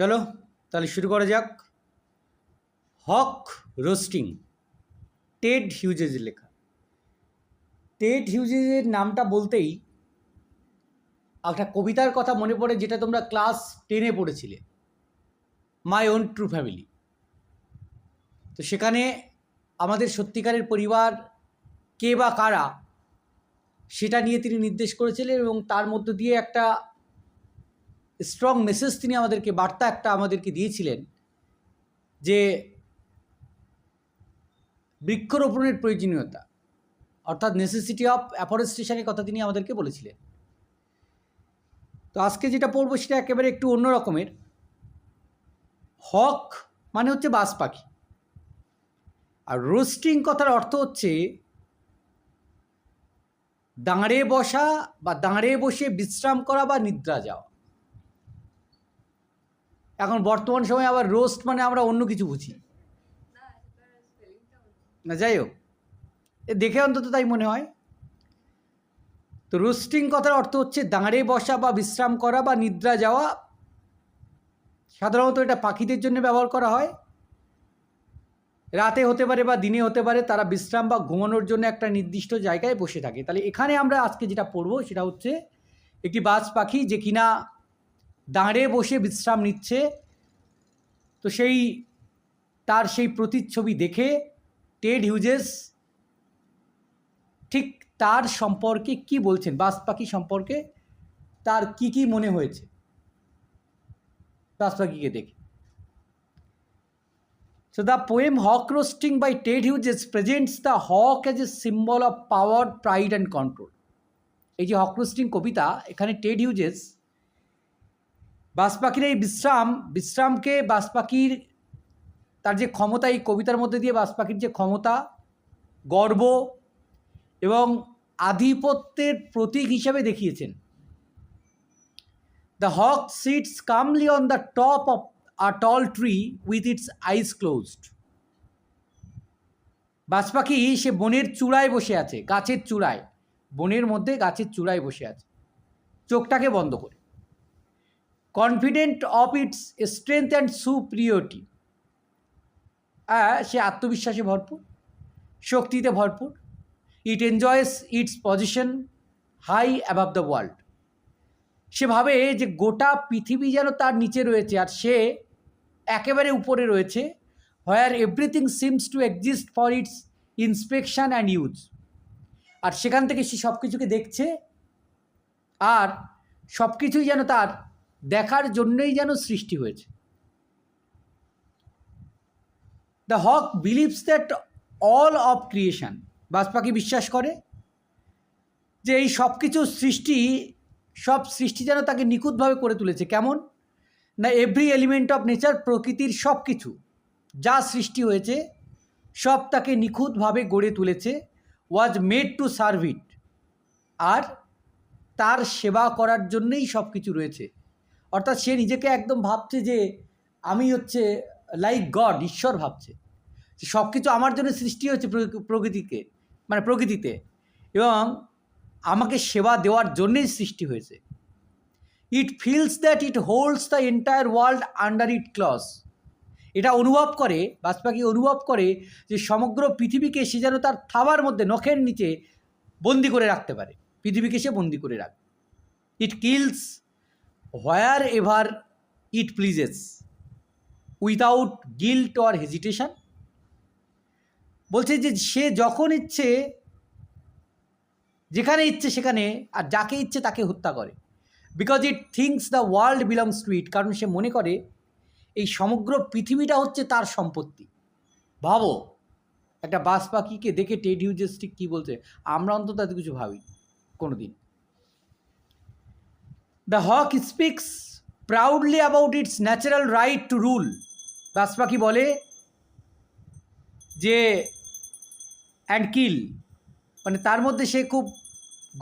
চলো, তাহলে শুরু করা যাক। হক রোস্টিং, টেড হিউজেজের লেখা। টেড হিউজেজের নামটা বলতেই একটা কবিতার কথা মনে পড়ে যেটা তোমরা ক্লাস টেনে পড়েছিলে। My own true family. তো সেখানে আমাদের সত্যিকারের পরিবার কে বা কারা, সেটা নিয়ে তিনি নির্দেশ করেছিলেন এবং তার মধ্য দিয়ে একটা স্ট্রং মেসেজ তিনি আমাদেরকে, বার্তা একটা আমাদেরকে দিয়েছিলেন যে বৃক্ষরোপণের প্রয়োজনীয়তা, অর্থাৎ নেসেসিটি অফ অ্যাফরেস্টেশনের কথা তিনি আমাদেরকে বলেছিলেন। তো আজকে যেটা পড়ব সেটা একেবারে একটু অন্য রকমের। হক মানে হচ্ছে বাস পাখি। আর রোস্টিং কথার অর্থ হচ্ছে দাঁড়ে বসা বা দাঁড়ে বসে বিশ্রাম করা বা নিদ্রা যাওয়া। এখন বর্তমান সময়ে আবার রোস্ট মানে আমরা অন্য কিছু বুঝি। না, যাই হোক। এ দেখে অন্তত তাই মনে হয়। তো রোস্টিং কথার অর্থ হচ্ছে দাঁড়ে বসা বা বিশ্রাম করা বা নিদ্রা যাওয়া। সাধারণত এটা পাখিদের জন্য ব্যবহার করা হয়। রাতে হতে পারে বা দিনে হতে পারে তারা বিশ্রাম বা ঘুমানোর জন্য একটা নির্দিষ্ট জায়গায় বসে থাকে। তাহলে এখানে আমরা আজকে যেটা পড়ব সেটা হচ্ছে একটি বাজ পাখি যে কিনা দাঁড়ে বসে বিশ্রাম নিচ্ছে। তো সেই তার সেই প্রতিচ্ছবি দেখে টেড হিউজেস ঠিক তার সম্পর্কে কি বলছেন? বাজ পাখি সম্পর্কে তার কি কি মনে হয়েছে? বাজ পাখিকে দেখে। So the poem Hawk Roasting by Ted Hughes presents the hawk as a symbol of power, pride and control. এই যে হক রোস্টিং কবিতা এখানে টেড হিউজেস বাস পাখির এই বিশ্রাম, বিশ্রামকে বাস পাখির তার যে ক্ষমতা, এই কবিতার মধ্যে দিয়ে বাস পাখির যে ক্ষমতা, গর্ব এবং আধিপত্যের প্রতীক হিসাবে দেখিয়েছেন। The hawk sits calmly on the top of a tall tree with its eyes closed. বাজ পাখি সে বনের চূড়ায় বসে আছে, গাছের চূড়ায়, বনের মধ্যে গাছের চূড়ায় বসে আছে। চোখটাকে বন্ধ করে। Confident of its strength and superiority সে আত্মবিশ্বাসে ভরপুর, শক্তিতে ভরপুর। It enjoys its position high above the world সে ভাবে যে গোটা পৃথিবী যেন তার নিচে রয়েছে আর সে একেবারে উপরে রয়েছে where everything seems to exist for its inspection and use আর সেখান থেকে সে সব কিছুকে দেখছে, আর সব কিছুই যেন তার দেখার জন্যই যেন সৃষ্টি হয়েছে। The hawk believes that all of creation বাজ পাখি বিশ্বাস করে যে এই সব কিছু সৃষ্টি, সব সৃষ্টি যেন তাকে নিখুঁতভাবে করে তুলেছে। কেমন? না এভরি এলিমেন্ট অফ নেচার প্রকৃতির সব কিছু যা সৃষ্টি হয়েছে, সব তাকে নিখুঁতভাবে গড়ে তুলেছে was made to serve it আর তার সেবা করার জন্যেই সব কিছু রয়েছে। অর্থাৎ সে নিজেকে একদম ভাবছে যে আমি হচ্ছে লাইক গড ঈশ্বর ভাবছে। সব কিছু আমার জন্য সৃষ্টি হয়েছে প্রকৃতিকে মানে প্রকৃতিতে। এবং আমাকে সেবা দেওয়ার জন্যেই সৃষ্টি হয়েছে। It feels that it holds the entire world under it claws এটা অনুভব করে, বাজপাখি অনুভব করে যে সমগ্র পৃথিবীকে সে যেন তার থাবার মধ্যে, নখের নিচে বন্দি করে রাখতে পারে। পৃথিবীকে সে বন্দি করে রাখে it kills wherever it pleases without guilt or hesitation বলছে যে সে যখন ইচ্ছে, যেখানে ইচ্ছে সেখানে, আর যাকে ইচ্ছে তাকে হত্যা করে। Because it thinks the world belongs to it কারণ সে মনে করে, এই সমগ্র পৃথিবীটা হচ্ছে তার সম্পত্তি। ভাবো, একটা বাস পাখিকে দেখে টেড হিউজেস কী বলছে? আমরা অন্তত এত কিছু ভাবি কোনো দিন the hawk speaks proudly about its natural right to rule বাস পাখি বলে যে অ্যান্ড কিল মানে তার মধ্যে সে খুব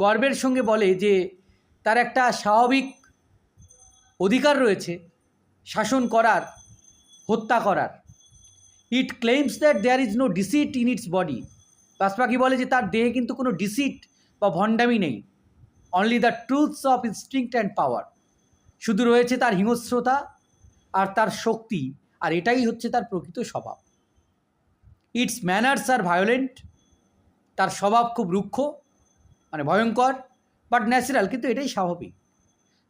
গর্বের সঙ্গে বলে যে তার একটা স্বাভাবিক অধিকার রয়েছে, শাসন করার, হত্যা করার। It claims that there is no deceit in its body বাস পাখি বলে যে তার দেহে কিন্তু কোনো ডিসিট বা ভণ্ডামি নেই। Only the truths of instinct and power শুধু রয়েছে তার হিংস্রতা আর তার শক্তি, আর এটাই হচ্ছে তার প্রকৃত স্বভাব। ইটস ম্যানার্স আর ভায়োলেন্ট তার স্বভাব খুব রুক্ষ মানে ভয়ঙ্কর বাট ন্যাচারাল কিন্তু এটাই স্বাভাবিক।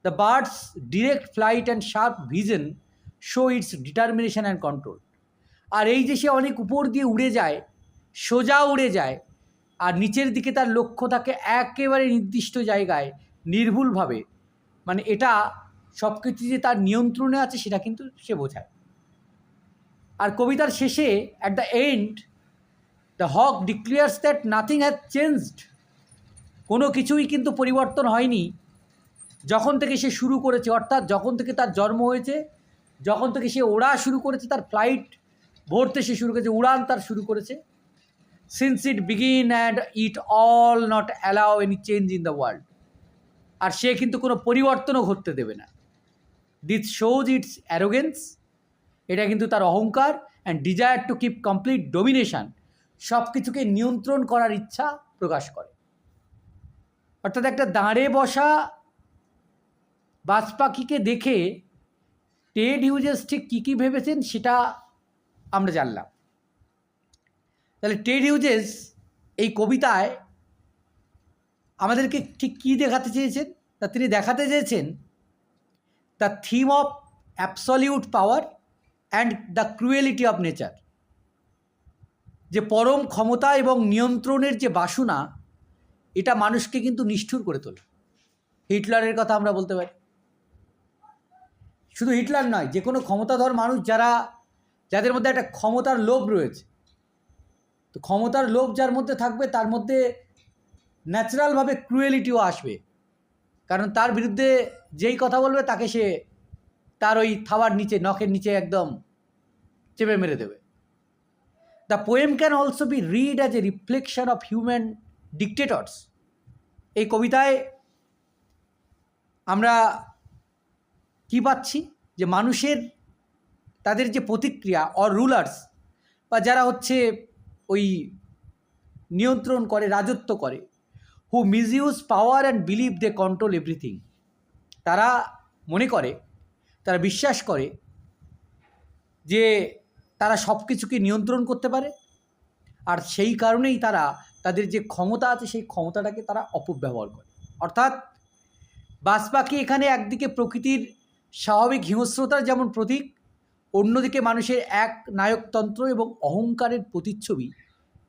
The bird's direct flight and sharp vision show its determination and control আর এই যে সে অনেক উপর দিয়ে উড়ে যায়, সোজা উড়ে যায় আর নিচের দিকে তার লক্ষ্য থাকে একেবারে নির্দিষ্ট জায়গায়, নির্ভুলভাবে। মানে এটা সব কিছু যে তার নিয়ন্ত্রণে আছে সেটা কিন্তু সে বোঝায়। আর কবিতার শেষে at the end the hawk declares that nothing has changed কোনো কিছুই কিন্তু পরিবর্তন হয়নি। যখন থেকে সে শুরু করেছে, অর্থাৎ যখন থেকে তার জন্ম হয়েছে, যখন থেকে সে ওড়া শুরু করেছে, তার ফ্লাইট ভরতে সে শুরু করেছে, উড়ান তার শুরু করেছে। Since it begin and it all not allow any change in the world আর সে কিন্তু কোনো পরিবর্তনও ঘটতে দেবে না। দিস শোজ ইটস অ্যারোগেন্স এটা কিন্তু তার অহংকার and desire to keep complete domination সব কিছুকে নিয়ন্ত্রণ করার ইচ্ছা প্রকাশ করে। অর্থাৎ একটা দাঁড়ে বসা বাজ পাখিকে দেখে টেড হিউজেস ঠিক কী কী ভেবেছেন সেটা আমরা জানলাম। তাহলে টেড হিউজেস এই কবিতায় আমাদেরকে ঠিক কী দেখাতে চেয়েছেন? তা তিনি দেখাতে চেয়েছেন the theme of absolute power and the cruelty of nature যে পরম ক্ষমতা এবং নিয়ন্ত্রণের যে বাসনা, এটা মানুষকে কিন্তু নিষ্ঠুর করে তোলে। হিটলারের কথা আমরা বলতে পারি। শুধু হিটলার নয়, যে কোনো ক্ষমতাধর মানুষ যারা, যাদের মধ্যে একটা ক্ষমতার লোভ রয়েছে তো ক্ষমতার লোভ যার মধ্যে থাকবে, তার মধ্যে ন্যাচারালভাবে ক্রুয়েলিটিও আসবে। কারণ তার বিরুদ্ধে যেই কথা বলবে, তাকে সে তার ওই থাওয়ার নিচে, নখের নিচে একদম চেপে মেরে দেবে। The poem can also be read as a reflection of human dictators এই কবিতায় আমরা কি পাচ্ছি? যে মানুষের, তাদের যে প্রতিক্রিয়া অর রুলার্স বা যারা হচ্ছে ওই নিয়ন্ত্রণ করে, রাজত্ব করে। Who misuse power and believe they control everything তারা মনে করে, তারা বিশ্বাস করে যে তারা সব কিছুকে নিয়ন্ত্রণ করতে পারে। আর সেই কারণেই তারা, তাদের যে ক্ষমতা আছে, সেই ক্ষমতাটাকে তারা অপব্যবহার করে। অর্থাৎ বাসপাখি এখানে একদিকে প্রকৃতির স্বাভাবিক হিংস্রতার যেমন প্রতীক অন্যদিকে মানুষের এক নায়কতন্ত্র এবং অহংকারের প্রতিচ্ছবি,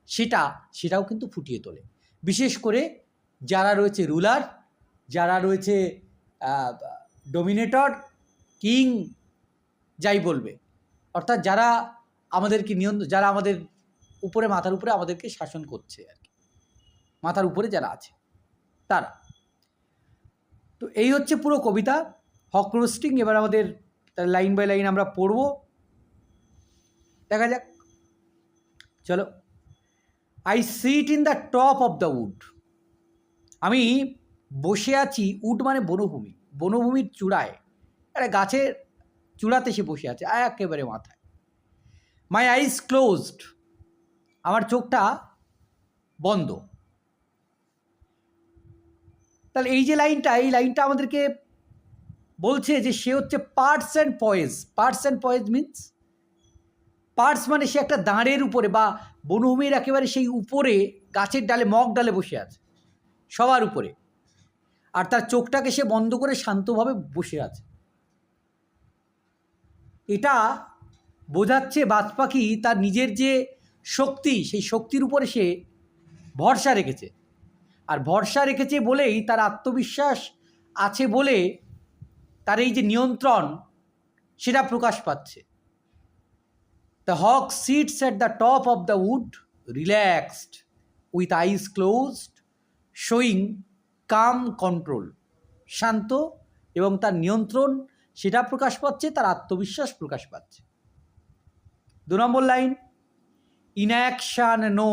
সেটা, সেটাও কিন্তু ফুটিয়ে তোলে। বিশেষ করে যারা রয়েছে রুলার, যারা রয়েছে ডোমিনেটর, কিং, যাই বলবে। অর্থাৎ যারা আমাদেরকে নিয়ন্ত্রণ যারা আমাদের উপরে, মাথার উপরে আমাদেরকে শাসন করছে আর কি। মাথার উপরে যারা আছে, তারা। তো এই হচ্ছে পুরো কবিতা। হক রোস্টিং, এবার আমাদের লাইন বাই লাইন আমরা পড়ব। দেখা যাক। চলো। I sit in the top of the wood আমি বসে আছি উড মানে বনভূমি, বনভূমির চূড়ায়। একটা গাছের চূড়াতে সে বসে আছে, একেবারে মাথায়। মাই আইস ক্লোজড আমার চোখটা বন্ধ। তাহলে এই যে লাইনটা, এই লাইনটা আমাদেরকে বলছে যে সে হচ্ছে parts and poise parts and poise means parts মানে সে একটা দাঁড়ের উপরে বা বনভূমির একেবারে সেই উপরে গাছের ডালে, মগ ডালে বসে আছে, সবার উপরে। আর তার চোখটাকে সে বন্ধ করে শান্তভাবে বসে আছে। এটা বোঝাচ্ছে বাজ পাখি তার নিজের যে শক্তি, সেই শক্তির উপরে সে ভরসা রেখেছে। আর ভরসা রেখেছে বলেই তার আত্মবিশ্বাস আছে বলে তার এই যে নিয়ন্ত্রণ, সেটা প্রকাশ পাচ্ছে। The hawk sits at the top of the wood relaxed with eyes closed showing calm control শান্ত এবং তার নিয়ন্ত্রণ, সেটা প্রকাশ পাচ্ছে, তার আত্মবিশ্বাস প্রকাশ পাচ্ছে। দু নম্বর line inaction no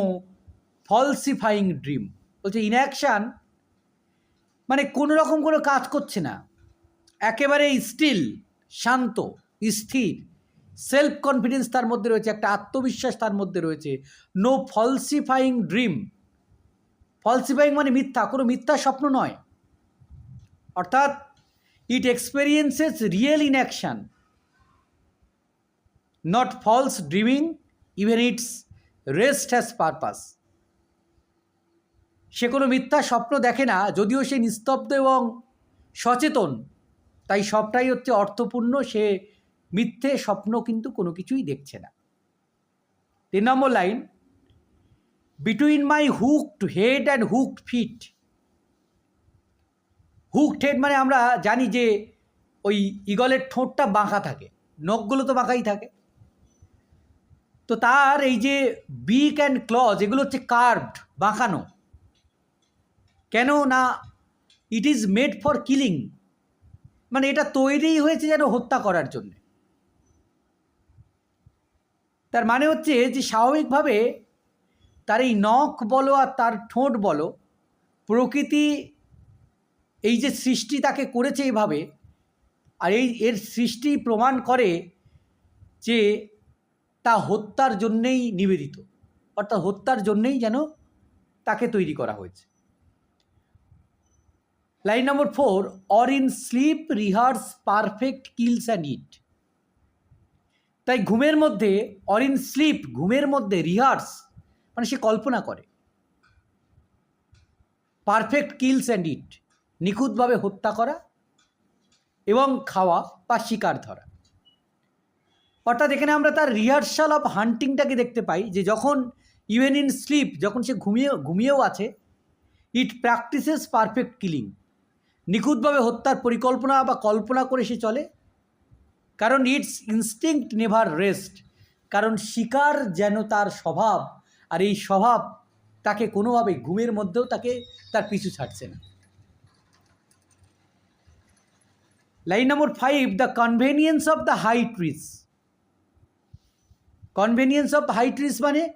falsifying dream বলছে ইনঅ্যাকশান মানে কোনো রকম কোনো কাজ করছে না। একেবারে স্টিল, শান্ত, স্থির সেলফ কনফিডেন্স তার মধ্যে রয়েছে, একটা আত্মবিশ্বাস তার মধ্যে রয়েছে। নো ফলসিফাইং ড্রিম ফলসিফাইং মানে মিথ্যা, কোনো মিথ্যা স্বপ্ন নয়। অর্থাৎ it experiences real in action not false dreaming even its rest has purpose সে কোনো মিথ্যা স্বপ্ন দেখে না, যদিও সে নিস্তব্ধ এবং সচেতন। তাই সবটাই হচ্ছে অর্থপূর্ণ। সে মিথ্যে স্বপ্ন কিন্তু কোনো কিছুই দেখছে না। তিন নম্বর line between my hooked head and hooked feet hooked head মানে আমরা জানি যে ওই ইগলের ঠোঁটটা বাঁকা থাকে, নখগুলো তো বাঁকাই থাকে। তো তার এই যে বিক অ্যান্ড ক্লজ এগুলো হচ্ছে কার্ভড বাঁকানো। কেন না it is made for killing মানে এটা তৈরি হয়েছে যেন হত্যা করার জন্য। তার মানে হচ্ছে যে স্বাভাবিকভাবে তার এই নখ বলো আর তার ঠোঁট বলো, প্রকৃতি এই যে সৃষ্টি তাকে করেছে এইভাবে, আর এই এর সৃষ্টি প্রমাণ করে যে তা হত্যার জন্যেই নিবেদিত, অর্থাৎ হত্যার জন্যেই যেন তাকে তৈরি করা হয়েছে। Line number four or in sleep rehearse perfect kills and eat তাই ঘুমের মধ্যে অর ইন স্লিপ ঘুমের মধ্যে রিহার্স মানে সে কল্পনা করে। পারফেক্ট কিলস অ্যান্ড ইট নিখুঁতভাবে হত্যা করা এবং খাওয়া বা শিকার ধরা। অর্থাৎ এখানে আমরা তার রিহার্সাল অফ হান্টিংটাকে দেখতে পাই যে যখন ইভেন ইন স্লিপ যখন সে ঘুমিয়ে, ঘুমিয়েও আছে ইট প্র্যাকটিসেস পারফেক্ট কিলিং নিখুঁতভাবে হত্যার পরিকল্পনা বা কল্পনা করে সে চলে? কারণ ইটস ইনস্টিংক্ট নেভার রেস্ট। কারণ শিকার যেন তার স্বভাব, আর এই স্বভাব তাকে কোনোভাবে ঘুমের মধ্যেও তাকে তার পিছু ছাড়ছে না। Line number five, the convenience of the high trees. Convenience of high trees মানে?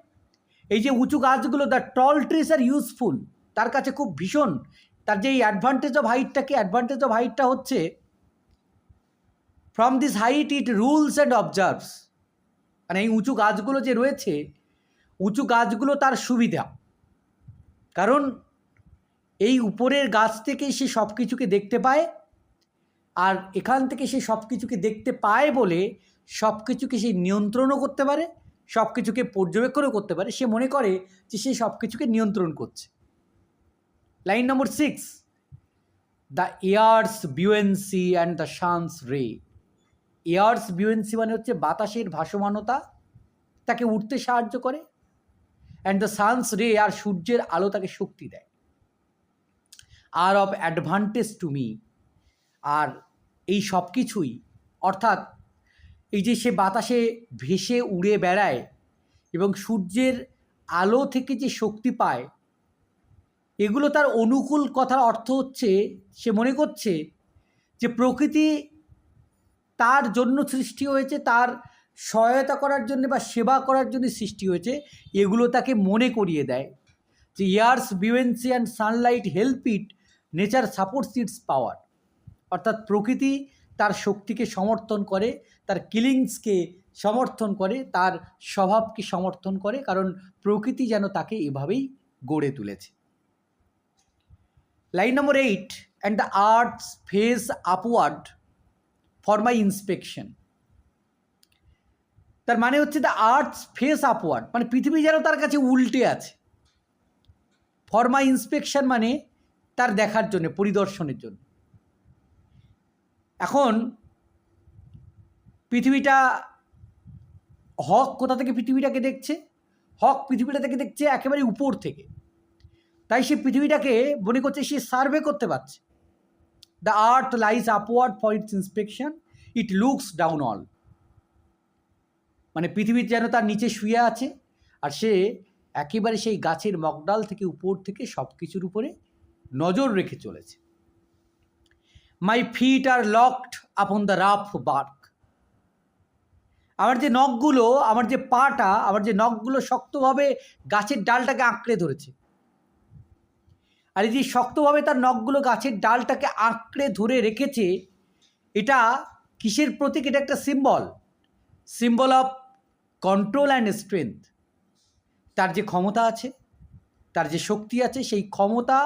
এই যে উঁচু গাছগুলো, the tall trees are useful, তার কাছে খুব ভীষণ তার যে এই অ্যাডভান্টেজ অফ হাইটটা কি? অ্যাডভান্টেজ অফ হাইটটা হচ্ছে from this height it rules and observes মানে এই উঁচু গাছগুলো যে রয়েছে, উঁচু গাছগুলো তার সুবিধা। কারণ এই উপরের গাছ থেকে সে সব কিছুকে দেখতে পায়, আর এখান থেকে সে সব কিছুকে দেখতে পায় বলে সব কিছুকে সে নিয়ন্ত্রণও করতে পারে সব কিছুকে পর্যবেক্ষণও করতে পারে। সে মনে করে যে সে সব কিছুকে নিয়ন্ত্রণ করছে। Line number six the air's buoyancy and the sun's ray air's buoyancy মানে হচ্ছে বাতাসের ভাসমানতা, তাকে উঠতে সাহায্য করে অ্যান্ড দ্য সানস রে আর সূর্যের আলো তাকে শক্তি দেয়। Are of advantage to me আর এই সব কিছুই, অর্থাৎ এই যে সে বাতাসে ভেসে উড়ে বেড়ায় এবং সূর্যের আলো থেকে যে শক্তি পায় এগুলো তার অনুকূল কথার অর্থ হচ্ছে, সে মনে করছে যে প্রকৃতি তার জন্য সৃষ্টি হয়েছে, তার সহায়তা করার জন্য বা সেবা করার জন্য সৃষ্টি হয়েছে, এগুলো তাকে মনে করিয়ে দেয়। যে air's buoyancy and sunlight help it, nature supports its power. অর্থাৎ প্রকৃতি তার শক্তিকে সমর্থন করে, তার কিলিংসকে সমর্থন করে, তার স্বভাবকে সমর্থন করে, কারণ প্রকৃতি যেন তাকে এভাবেই গড়ে তুলেছে। Line number eight and the earth's face upward for my inspection তার মানে হচ্ছে দ্য আর্টস ফেস আপওয়ার্ড মানে পৃথিবী যেন তার কাছে উল্টে আছে। ফর মাই ইন্সপেকশন মানে তার দেখার জন্য, পরিদর্শনের জন্য। এখন পৃথিবীটা হক কোথা থেকে পৃথিবীটাকে দেখছে? হক পৃথিবীটা থেকে দেখছে একেবারে উপর থেকে। তাই সে পৃথিবীটাকে মনে করছে সে সার্ভে করতে পারছে। The earth lies upward for its inspection it looks down all মানে পৃথিবীর যেন তার নিচে শুয়ে আছে, আর সে একেবারে সেই গাছের মগডাল থেকে উপর থেকে সব কিছুর উপরে নজর রেখে চলেছে। My feet are locked upon the rough bark আমার যে নখগুলো, আমার যে পাটা, আমার যে নখগুলো শক্তভাবে গাছের ডালটাকে আঁকড়ে ধরেছে। আর এই যে শক্তভাবে তার নখগুলো গাছের ডালটাকে আঁকড়ে ধরে রেখেছে, এটা কিসের প্রতীক? এটা একটা symbol symbol of control and strength তার যে ক্ষমতা আছে, তার যে শক্তি আছে, সেই ক্ষমতা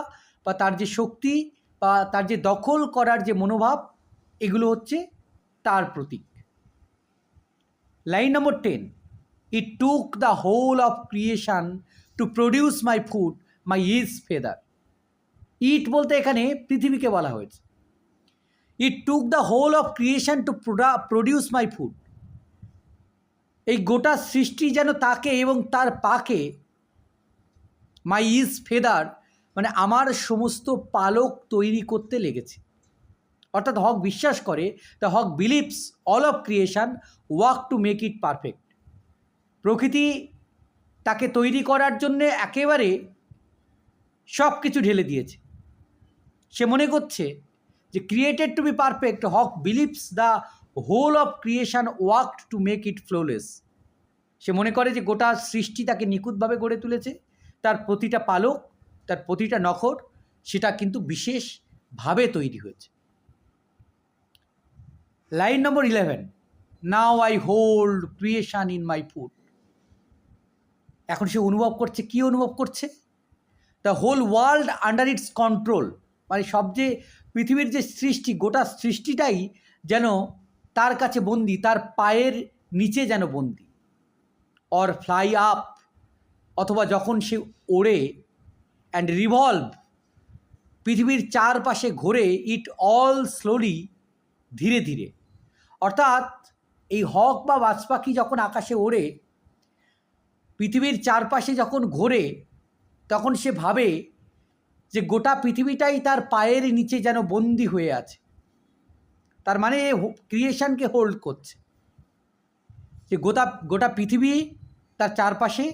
বা তার যে শক্তি বা তার যে দখল করার যে মনোভাব, এগুলো হচ্ছে তার প্রতীক। Line number ten it took the whole of creation to produce my food my each feather it বলতে এখানে পৃথিবীকে বলা হয়েছে। It took the whole of creation to produce my food এই গোটা সৃষ্টি যেন তাকে এবং তার পাকে মাই ইজ ফেদার মানে আমার সমস্ত পালক তৈরি করতে লেগেছে। অর্থাৎ হক বিশ্বাস করে the hawk believes all of creation work to make it perfect প্রকৃতি তাকে তৈরি করার জন্যে একেবারে সব কিছু ঢেলে দিয়েছে। সে মনে করছে যে created to be perfect hawk believes the whole of creation work to make it flawless সে মনে করে যে গোটা সৃষ্টি তাকে নিখুঁতভাবে গড়ে তুলেছে। তার প্রতিটা পালক, তার প্রতিটা নখর, সেটা কিন্তু বিশেষভাবে তৈরি হয়েছে। Line number eleven now I hold creation in my food এখন সে অনুভব করছে, কি অনুভব করছে? The whole world under its control মানে সব যে পৃথিবীর যে সৃষ্টি, গোটা সৃষ্টিটাই যেন তার কাছে বন্দি, তার পায়ের নিচে যেন বন্দি। অর ফ্লাই আপ অথবা যখন সে ওড়ে অ্যান্ড রিভলভ পৃথিবীর চারপাশে ঘোরে ইট অল স্লোলি ধীরে ধীরে। অর্থাৎ এই হক বা বাজ পাখি যখন আকাশে ওড়ে, পৃথিবীর চারপাশে যখন ঘোরে, তখন সে ভাবে যে গোটা পৃথিবীটাই তার পায়ের নিচে যেন বন্দি হয়ে আছে। তার মানে ক্রিয়েশনকে হোল্ড করছে। যে গোটা গোটা পৃথিবী তার চারপাশে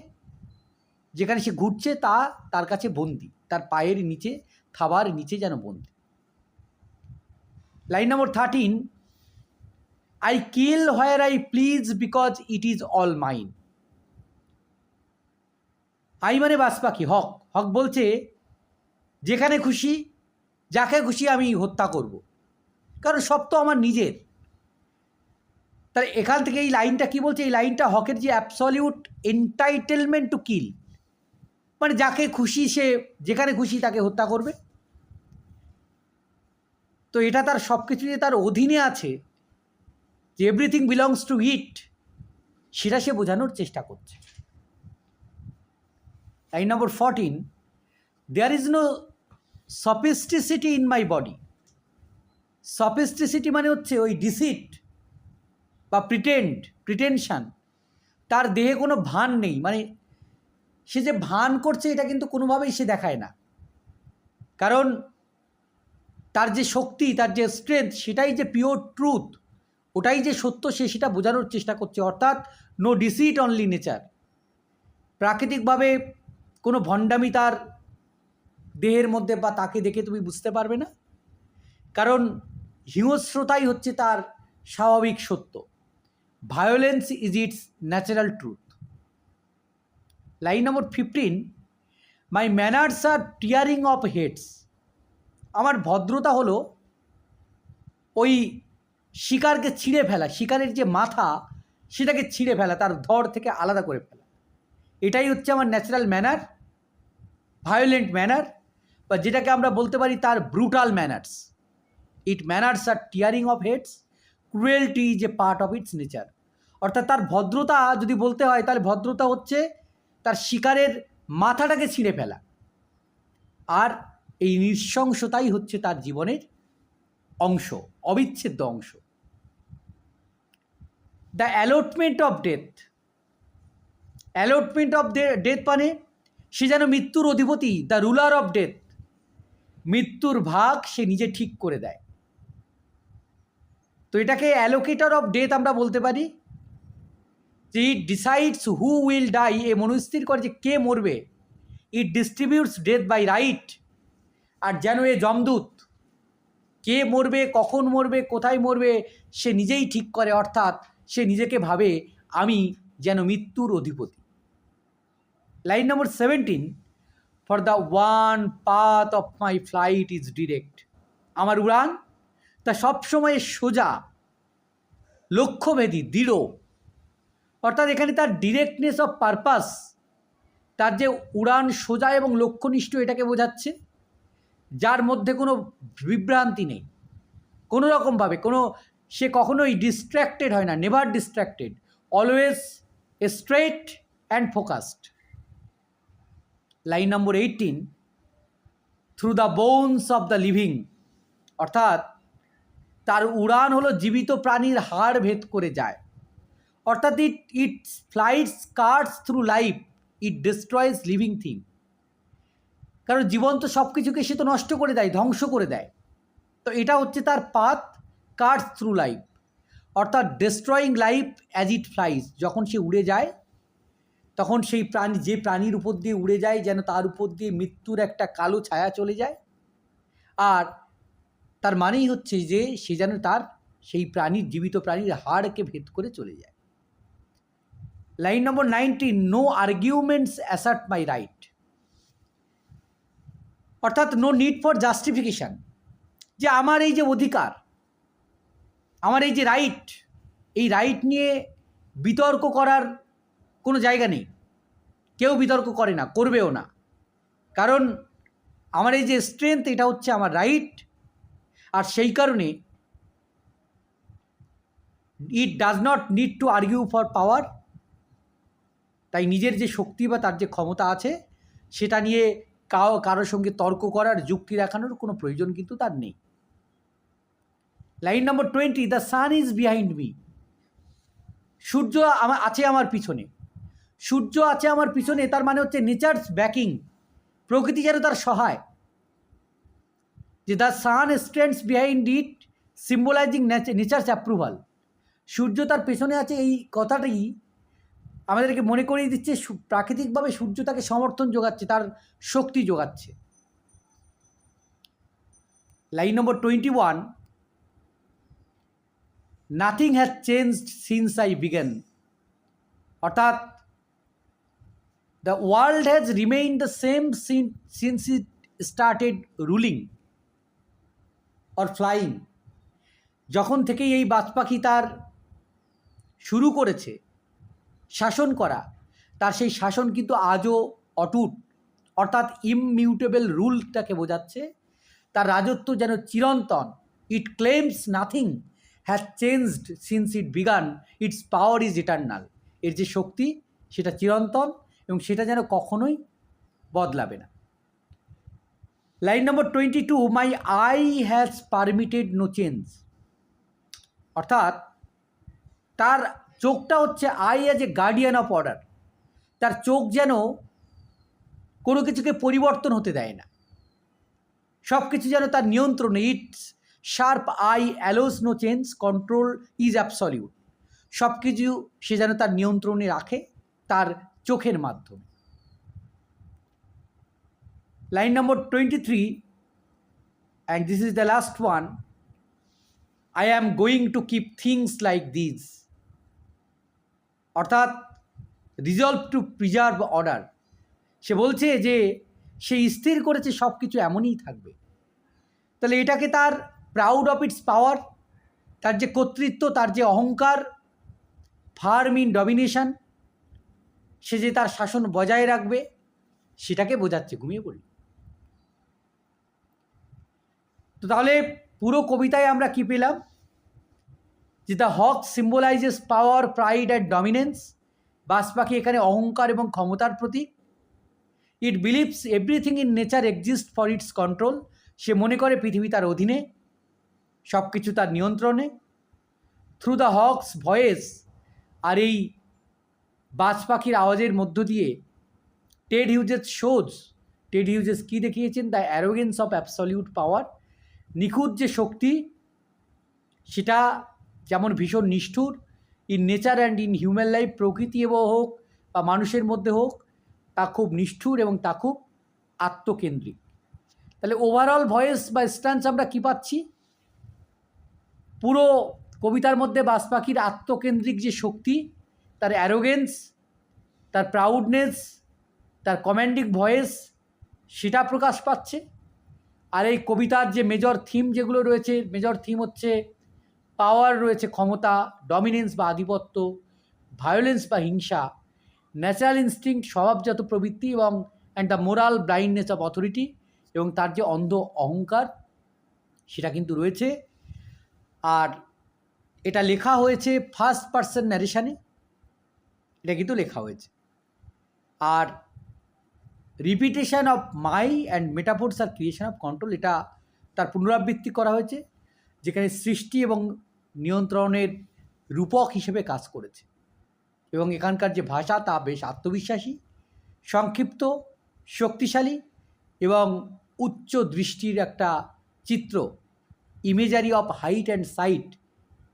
যেখানে সে ঘুরছে তা তার কাছে বন্দি। তার পায়ের নিচে, থাবার নিচে যেন বন্দি। Line number thirteen I kill where I please because it is all mine I মানে বাস পাখি হক। হক বলছে যেখানে খুশি, যাকে খুশি আমি হত্যা করব। কারণ সব তো আমার নিজের। তাহলে এখান থেকে এই লাইনটা কি বলছে? এই লাইনটা হকের যে অ্যাবসলিউট এন্টাইটেলমেন্ট টু কিল মানে যাকে খুশি সে, যেখানে খুশি তাকে হত্যা করবে। তো এটা তার সব কিছু যে তার অধীনে আছে। যে এভরিথিং বিলংস টু ইট সেটা সে বোঝানোর চেষ্টা করছে। Line number fourteen there is no sophistication in my body sophistication মানে হচ্ছে ওই ডিসিট বা প্রিটেন্ড প্রিটেনশান তার দেহে কোনো ভান নেই। মানে সে যে ভান করছে, এটা কিন্তু কোনোভাবেই সে দেখায় না। কারণ তার যে শক্তি, তার যে স্ট্রেংথ সেটাই যে পিওর ট্রুথ ওটাই যে সত্য, সে সেটা বোঝানোর চেষ্টা করছে। অর্থাৎ নো ডিসিট অনলি নেচার প্রাকৃতিকভাবে কোনো ভণ্ডামি তার দেহের মধ্যে বা তাকে দেখে তুমি বুঝতে পারবে না। কারণ হিংস্রতাই হচ্ছে তার স্বাভাবিক সত্য। Violence is its natural truth line number fifteen my manners are tearing off heads আমার ভদ্রতা হলো ওই শিকারকে ছিঁড়ে ফেলা, শিকারের যে মাথা, সেটাকে ছিঁড়ে ফেলা, তার ধর থেকে আলাদা করে ফেলা। এটাই হচ্ছে আমার ন্যাচারাল ম্যানার ভায়োলেন্ট ম্যানার বা যেটাকে আমরা বলতে পারি তার brutal manners it manners are tearing off heads cruelty is a part of its nature অর্থাৎ তার ভদ্রতা যদি বলতে হয়, তাহলে ভদ্রতা হচ্ছে তার শিকারের মাথাটাকে ছিঁড়ে ফেলা। আর এই নৃশংসতাই হচ্ছে তার জীবনের অংশ, অবিচ্ছেদ্য অংশ। The allotment of death allotment of death মানে সে যেন মৃত্যুর অধিপতি দ্য রুলার অফ ডেথ মৃত্যুর ভাগ সে নিজে ঠিক করে দেয়। তো এটাকে অ্যালোকেটার অফ ডেথ আমরা বলতে পারি। যে it decides who will die এ মনস্থির করে যে কে মরবে। It distributes death by right আর যেন এ জমদূত কে মরবে, কখন মরবে, কোথায় মরবে, সে নিজেই ঠিক করে, অর্থাৎ সে নিজেকে ভাবে, আমি যেন মৃত্যুর অধিপতি। Line number seventeen for the one path of my flight is direct আমার উড়ান তা সবসময় সোজা, লক্ষ্যভেদী, দৃঢ়। অর্থাৎ এখানে তার ডিরেক্টনেস অফ পারপাস তার যে উড়ান সোজা এবং লক্ষ্যনিষ্ঠ এটাকে বোঝাচ্ছে, যার মধ্যে কোনো বিভ্রান্তি নেই। কোনো রকমভাবে, কোনো, সে কখনোই ডিস্ট্র্যাক্টেড হয় না never distracted always straight and focused line number eighteen through the bones of the living অর্থাৎ তার উড়ান হলো জীবিত প্রাণীর হাড় ভেদ করে যায়। অর্থাৎ it it flights cars through life it destroys living thing কারণ জীবন্ত সব কিছুকে সে তো নষ্ট করে দেয়, ধ্বংস করে দেয়। তো এটা হচ্ছে তার পাথ কার্স থ্রু লাইফ অর্থাৎ destroying life as it flies যখন সে উড়ে যায় তখন সেই প্রাণী, যে প্রাণীর উপর দিয়ে উড়ে যায়, যেন তার উপর দিয়ে মৃত্যুর একটা কালো ছায়া চলে যায়। আর তার মানেই হচ্ছে যে, সে যেন তার সেই প্রাণীর, জীবিত প্রাণীর হাড়কে ভেদ করে চলে যায়। Line number nineteen no arguments assert my right অর্থাৎ নো নিড ফর জাস্টিফিকেশান যে, আমার এই যে অধিকার, আমার এই যে রাইট এই রাইট নিয়ে বিতর্ক করার কোনো জায়গা নেই। কেউ বিতর্ক করে না, করবেও না। কারণ আমার এই যে স্ট্রেংথ এটা হচ্ছে আমার রাইট আর সেই কারণে it does not need to argue for power তাই নিজের যে শক্তি বা তার যে ক্ষমতা আছে, সেটা নিয়ে কাও, কারোর সঙ্গে তর্ক করার, যুক্তি দেখানোর কোনো প্রয়োজন কিন্তু তার নেই। Line number twenty the sun is behind me সূর্য আছে আমার পিছনে। সূর্য আছে আমার পিছনে, তার মানে হচ্ছে নেচার্স ব্যাকিং প্রকৃতি যেন তার সহায়। যে the sun stands behind it symbolising nature's approval সূর্য তার পেছনে আছে, এই কথাটাই আমাদেরকে মনে করিয়ে দিচ্ছে প্রাকৃতিকভাবে সূর্য তাকে সমর্থন যোগাচ্ছে, তার শক্তি যোগাচ্ছে। Line number twenty one nothing has changed since I began অর্থাৎ the world has remain the same since it started ruling or flying যখন থেকে এই বাজ পাখি তার শুরু করেছে, শাসন করা, তার সেই শাসন কিন্তু আজও অটুট, অর্থাৎ ইমমিউটেবল রুলটাকে বোঝাচ্ছে। তার রাজত্ব যেন চিরন্তন। It claims nothing has changed since it began its power is eternal এর যে শক্তি, সেটা চিরন্তন। এবং সেটা যেন কখনোই বদলাবে না। Line number twenty two my eye has permitted no change অর্থাৎ তার চোখটা হচ্ছে eye as a guardian of order তার চোখ যেন কোনো কিছুকে পরিবর্তন হতে দেয় না। সব কিছু যেন তার নিয়ন্ত্রণে। Its sharp eye allows no change control is absolute সব কিছু সে যেন তার নিয়ন্ত্রণে রাখে, তার চোখের মাধ্যমে। Line number twenty three and this is the last one I am going to keep things like this অর্থাৎ রিজলভ টু প্রিজার্ভ অর্ডার সে বলছে যে, সে স্থির করেছে সব কিছু এমনই থাকবে। তাহলে এটাকে তার প্রাউড অফ ইটস পাওয়ার তার যে কর্তৃত্ব, তার যে অহংকার ফার্ম ইন ডমিনেশন সে যে তার শাসন বজায় রাখবে, সেটাকে বোঝাচ্ছে, ঘুমিয়ে পড়ি তো তাহলে পুরো কবিতায় আমরা কি পেলাম? যে the hawk symbolises power pride and dominance বাস পাখি এখানে অহংকার এবং ক্ষমতার প্রতীক। It believes everything in nature exist for its control সে মনে করে পৃথিবী তার অধীনে সব কিছু তার নিয়ন্ত্রণে। থ্রু দ্য হকস ভয়েস আর এই বাজ পাখির আওয়াজের মধ্য দিয়ে Ted Hughes shows, Ted Hughes কী দেখিয়েছেন? The arrogance of absolute power. নিখুঁত যে শক্তি, সেটা যেমন ভীষণ নিষ্ঠুর, in nature and in human life প্রকৃতি এবং হোক বা মানুষের মধ্যে হোক, তা খুব নিষ্ঠুর এবং তা খুব আত্মকেন্দ্রিক। তাহলে ওভারঅল ভয়েস বা স্ট্যান্স আমরা কী পাচ্ছি? পুরো কবিতার মধ্যে বাস পাখির আত্মকেন্দ্রিক যে শক্তি তার অ্যারোগেন্স তার প্রাউডনেস তার কমান্ডিং ভয়েস সেটা প্রকাশ পাচ্ছে। আর এই কবিতার যে মেজর থিম যেগুলো রয়েছে মেজর থিম হচ্ছে পাওয়ার রয়েছে ক্ষমতা ডমিনেন্স বা আধিপত্য ভায়োলেন্স বা হিংসা ন্যাচারাল ইনস্টিংক্ট স্বভাবজাত প্রবৃত্তি এবং and the moral blindness of authority এবং তার যে অন্ধ অহংকার, সেটা কিন্তু রয়েছে। আর এটা লেখা হয়েছে ফার্স্ট পার্সন ন্যারেশানে এটা কিন্তু লেখা হয়েছে। আর repetition of my and metaphors R creation of control এটা তার পুনরাবৃত্তি করা হয়েছে, যেখানে সৃষ্টি এবং নিয়ন্ত্রণের রূপক হিসেবে কাজ করেছে। এবং এখানকার যে ভাষা, তা বেশ আত্মবিশ্বাসী, সংক্ষিপ্ত, শক্তিশালী এবং উচ্চ দৃষ্টির একটা চিত্র। Imagery of height and sight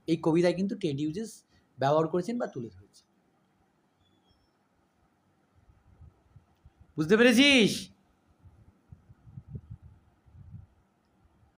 এই কবিতায় কিন্তু টেড ইউজেস ব্যবহার করেছেন বা তুলে বুঝতে পেরেছিস